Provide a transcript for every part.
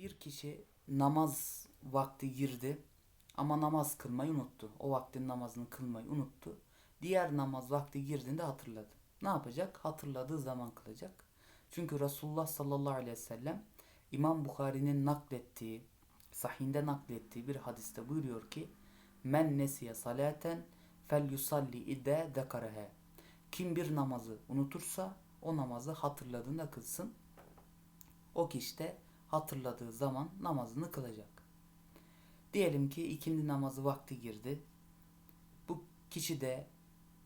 Bir kişi namaz vakti girdi ama namaz kılmayı unuttu. O vaktin namazını kılmayı unuttu. Diğer namaz vakti girdiğinde hatırladı. Ne yapacak? Hatırladığı zaman kılacak. Çünkü Resulullah sallallahu aleyhi ve sellem İmam Bukhari'nin naklettiği, sahinde naklettiği bir hadiste buyuruyor ki Men nesiye salaten fel yusalli idde dekarehe. Kim bir namazı unutursa o namazı hatırladığında kılsın. O kişi de hatırladığı zaman namazını kılacak. Diyelim ki ikindi namazı vakti girdi. Bu kişi de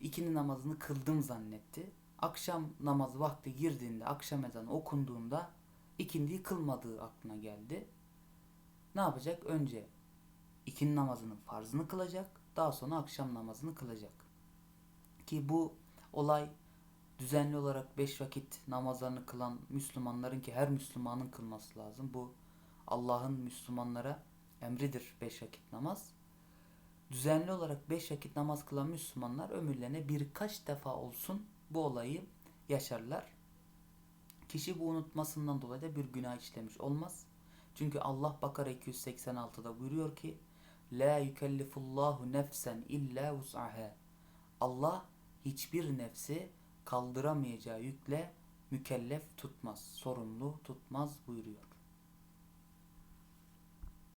ikindi namazını kıldım zannetti. Akşam namazı vakti girdiğinde, akşam ezanı okunduğunda ikindiyi kılmadığı aklına geldi. Ne yapacak? Önce ikindi namazının farzını kılacak. Daha sonra akşam namazını kılacak. Ki bu olay düzenli olarak beş vakit namazlarını kılan Müslümanların ki her Müslümanın kılması lazım. Bu Allah'ın Müslümanlara emridir beş vakit namaz. Düzenli olarak beş vakit namaz kılan Müslümanlar ömürlerine birkaç defa olsun bu olayı yaşarlar. Kişi bu unutmasından dolayı da bir günah işlemiş olmaz. Çünkü Allah Bakara 286'da buyuruyor ki La yükellifullahu nefsen illa vus'aha. Allah hiçbir nefsi kaldıramayacağı yükle mükellef tutmaz, sorumlu tutmaz buyuruyor.